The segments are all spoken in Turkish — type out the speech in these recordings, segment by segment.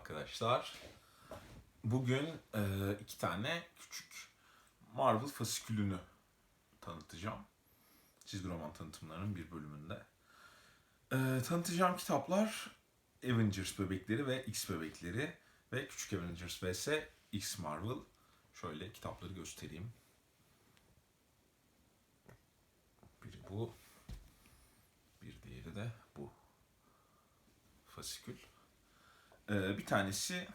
arkadaşlar. Bugün e, iki tane küçük Marvel fasikülünü tanıtacağım. Çizgi roman tanıtımlarının bir bölümünde. E, tanıtacağım kitaplar Avengers bebekleri ve X bebekleri ve Küçük Avengers vs X Marvel. Şöyle kitapları göstereyim. Biri bu. Bir diğeri de bu. Fasikül. Ee, bir tanesi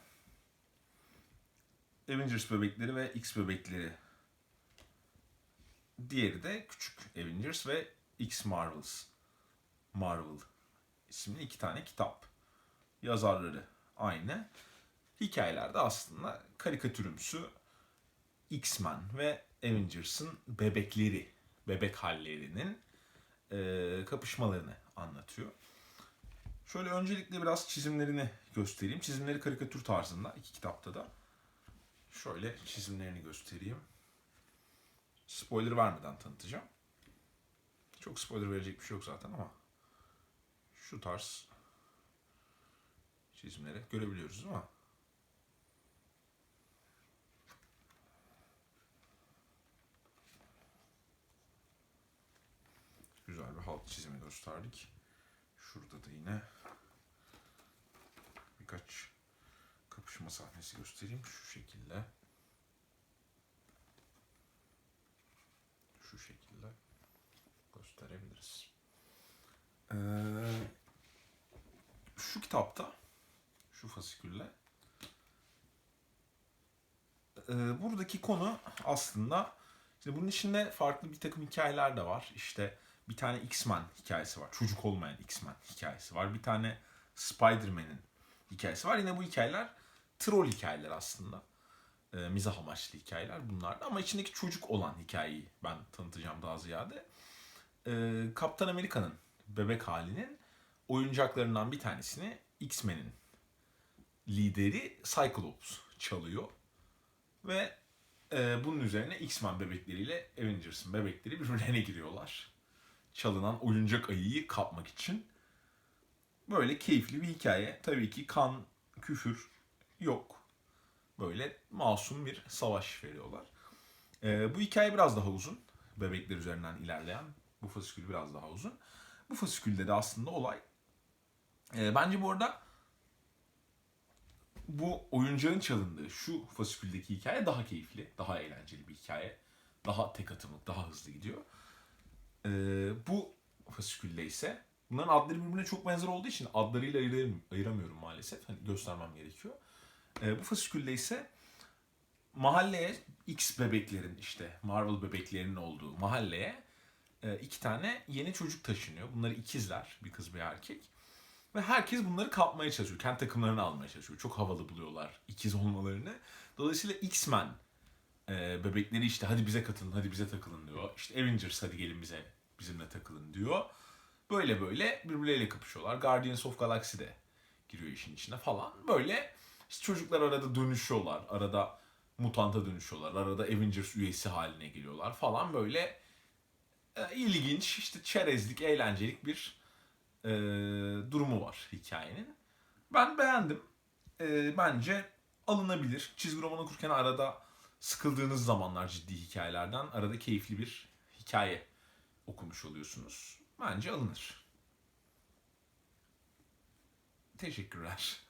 Avengers bebekleri ve X bebekleri. Diğeri de küçük Avengers ve X Marvels. Marvel isimli iki tane kitap. Yazarları aynı. Hikayelerde aslında karikatürümsü X-Men ve Avengers'ın bebekleri, bebek hallerinin e, kapışmalarını anlatıyor. Şöyle öncelikle biraz çizimlerini göstereyim. Çizimleri karikatür tarzında iki kitapta da. Şöyle çizimlerini göstereyim. Spoiler vermeden tanıtacağım. Çok spoiler verecek bir şey yok zaten ama şu tarz çizimleri görebiliyoruz değil mi? Güzel bir halk çizimi gösterdik. Şurada da yine birkaç kapışma sahnesi göstereyim. Şu şekilde. Şu şekilde gösterebiliriz. Ee, şu kitapta, şu fasikülle e, buradaki konu aslında işte bunun içinde farklı bir takım hikayeler de var. İşte bir tane X-Men hikayesi var. Çocuk olmayan X-Men hikayesi var. Bir tane Spider-Man'in hikayesi var. Yine bu hikayeler troll hikayeler aslında. E, mizah amaçlı hikayeler bunlar. Ama içindeki çocuk olan hikayeyi ben tanıtacağım daha ziyade. E, Kaptan Amerika'nın bebek halinin oyuncaklarından bir tanesini X-Men'in lideri Cyclops çalıyor. Ve e, bunun üzerine X-Men bebekleriyle Avengers'ın bebekleri birbirlerine giriyorlar. Çalınan oyuncak ayıyı kapmak için. Böyle keyifli bir hikaye. Tabii ki kan, küfür yok. Böyle masum bir savaş veriyorlar. E, bu hikaye biraz daha uzun. Bebekler üzerinden ilerleyen. Bu fasikül biraz daha uzun. Bu fasikülde de aslında olay e, bence bu arada bu oyuncağın çalındığı şu fasiküldeki hikaye daha keyifli, daha eğlenceli bir hikaye. Daha tek atımlık, daha hızlı gidiyor. Fasikülde ise bunların adları birbirine çok benzer olduğu için adlarıyla ayıram- ayıramıyorum maalesef. Hani göstermem gerekiyor. Ee, bu fasikülde ise mahalleye X bebeklerin işte Marvel bebeklerinin olduğu mahalleye e, iki tane yeni çocuk taşınıyor. Bunları ikizler, bir kız bir erkek. Ve herkes bunları kapmaya çalışıyor. Kendi takımlarını almaya çalışıyor. Çok havalı buluyorlar ikiz olmalarını. Dolayısıyla X-Men e, bebekleri işte hadi bize katılın, hadi bize takılın diyor. İşte Avengers hadi gelin bize, bizimle takılın diyor. Böyle böyle birbirleriyle kapışıyorlar. Guardians of Galaxy de giriyor işin içine falan. Böyle işte çocuklar arada dönüşüyorlar. Arada mutanta dönüşüyorlar. Arada Avengers üyesi haline geliyorlar falan böyle e, ilginç, işte çerezlik, eğlencelik bir e, durumu var hikayenin. Ben beğendim. E, bence alınabilir. Çizgi roman okurken arada sıkıldığınız zamanlar ciddi hikayelerden arada keyifli bir hikaye okumuş oluyorsunuz. Bence alınır. Teşekkürler.